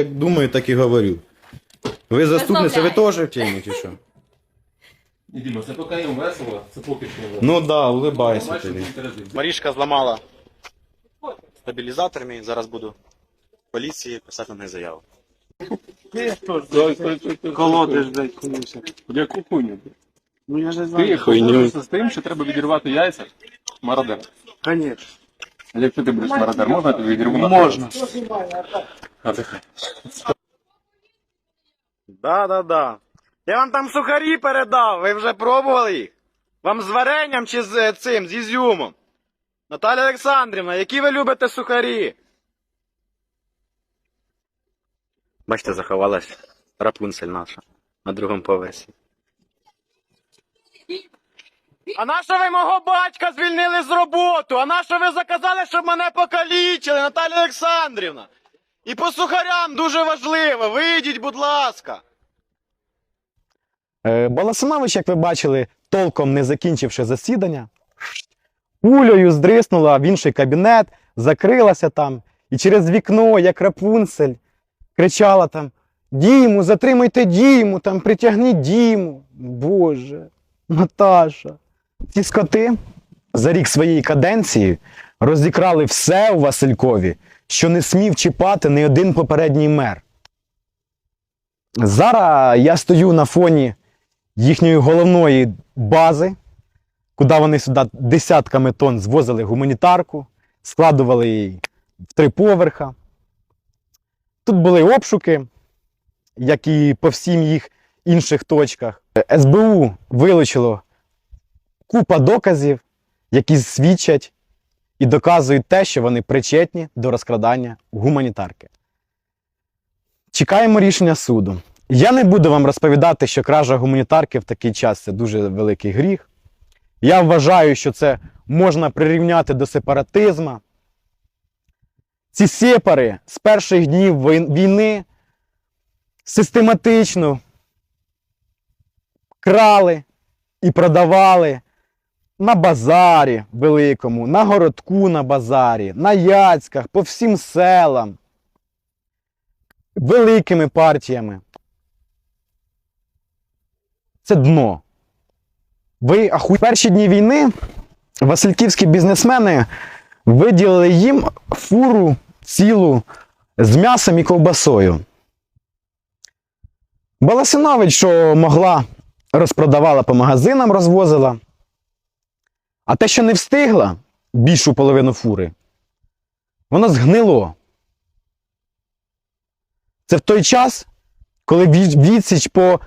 як думаю, так і говорю. Ви заступниця, ви теж в темі, чи що? І Діма, це поки їм весело, це поки що. не Ну да, улибайся Бачиш, тобі. інтерес. Марішка зламала стабілізатор мій, зараз буду в поліції писати на неї заяву. Колодиш, блядь, хуйнюся. Яку хуйню? Ну я не Ти хуйнюся з тим, що треба відірвати яйця мародер. Конечно. Якщо ти будеш мародер, можна тобі відірву на Можна. Да, да, да. Я вам там сухарі передав, ви вже пробували їх? Вам з варенням чи з е, цим, з ізюмом? Наталя Олександрівна, які ви любите сухарі? Бачите, заховалась рапунцель наша на другому поверсі. А нащо ви мого батька звільнили з роботу? А нащо ви заказали, щоб мене покалічили, Наталя Олександрівна? І по сухарям дуже важливо. Вийдіть, будь ласка. Е, Баласинович, як ви бачили, толком не закінчивши засідання, пулею здриснула в інший кабінет, закрилася там, і через вікно, як рапунцель, кричала там: Діму, затримуйте Діму, там притягніть Діму. Боже, Наташа. Ці скоти за рік своєї каденції розікрали все у Василькові, що не смів чіпати ні один попередній мер. Зараз я стою на фоні їхньої головної бази, куди вони сюди десятками тонн звозили гуманітарку, складували її в три поверха. Тут були обшуки, як і по всім їх інших точках. СБУ вилучило купа доказів, які свідчать і доказують те, що вони причетні до розкрадання гуманітарки. Чекаємо рішення суду. Я не буду вам розповідати, що кража гуманітарки в такий час це дуже великий гріх. Я вважаю, що це можна прирівняти до сепаратизму. Ці сепари з перших днів війни систематично крали і продавали на базарі великому, на городку на базарі, на яцьках, по всім селам, великими партіями. Це дно. Ви аху... перші дні війни васильківські бізнесмени виділили їм фуру цілу з м'ясом і ковбасою. Баласинович, що могла, розпродавала по магазинам, розвозила. А те, що не встигла, більшу половину фури, воно згнило. Це в той час, коли відсіч по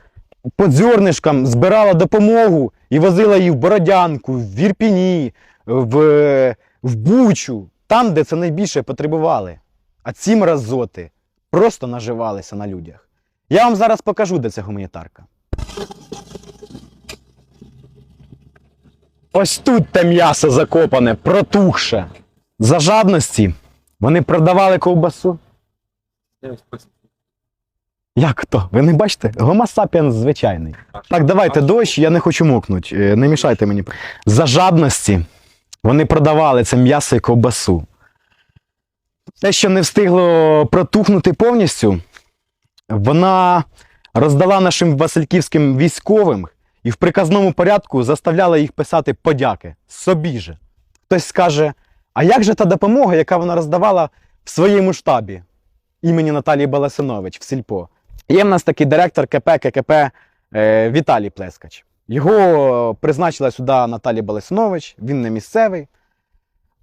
по дзьорнишкам збирала допомогу і возила її в Бородянку, в Вірпіні, в, в Бучу, там, де це найбільше потребували. А ці мразоти просто наживалися на людях. Я вам зараз покажу, де це гуманітарка. Ось тут те м'ясо закопане, протухше. За жадності вони продавали ковбасу. Як то? Ви не бачите? Гомо сапіенс звичайний. Так, давайте дощ, я не хочу мокнути. е, Не мішайте мені. За жадності вони продавали це м'ясо і ковбасу. Те, що не встигло протухнути повністю, вона роздала нашим васильківським військовим і в приказному порядку заставляла їх писати подяки собі же. Хтось скаже: а як же та допомога, яка вона роздавала в своєму штабі імені Наталії Баласинович в Сільпо? Є в нас такий директор КП ККП е, Віталій Плескач. Його призначила сюди Наталія Баласинович, він не місцевий.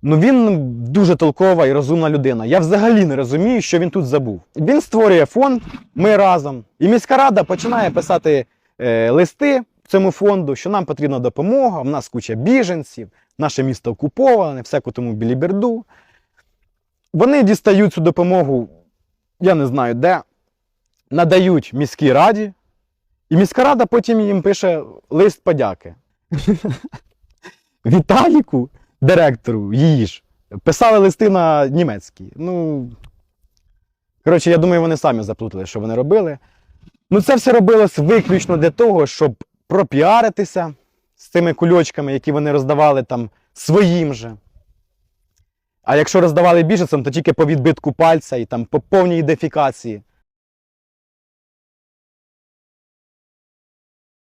Ну він дуже толкова і розумна людина. Я взагалі не розумію, що він тут забув. Він створює фонд, ми разом. І міська рада починає писати е, листи цьому фонду, що нам потрібна допомога, в нас куча біженців, наше місто окуповане, всяку тому біліберду. Вони дістають цю допомогу, я не знаю де, надають міській раді, і міська рада потім їм пише лист подяки. Віталіку, директору, її ж, писали листи на німецький. Ну, коротше, я думаю, вони самі заплутали, що вони робили. Ну, це все робилось виключно для того, щоб пропіаритися з цими кульочками, які вони роздавали там своїм же. А якщо роздавали біженцям, то тільки по відбитку пальця і там по повній ідентифікації.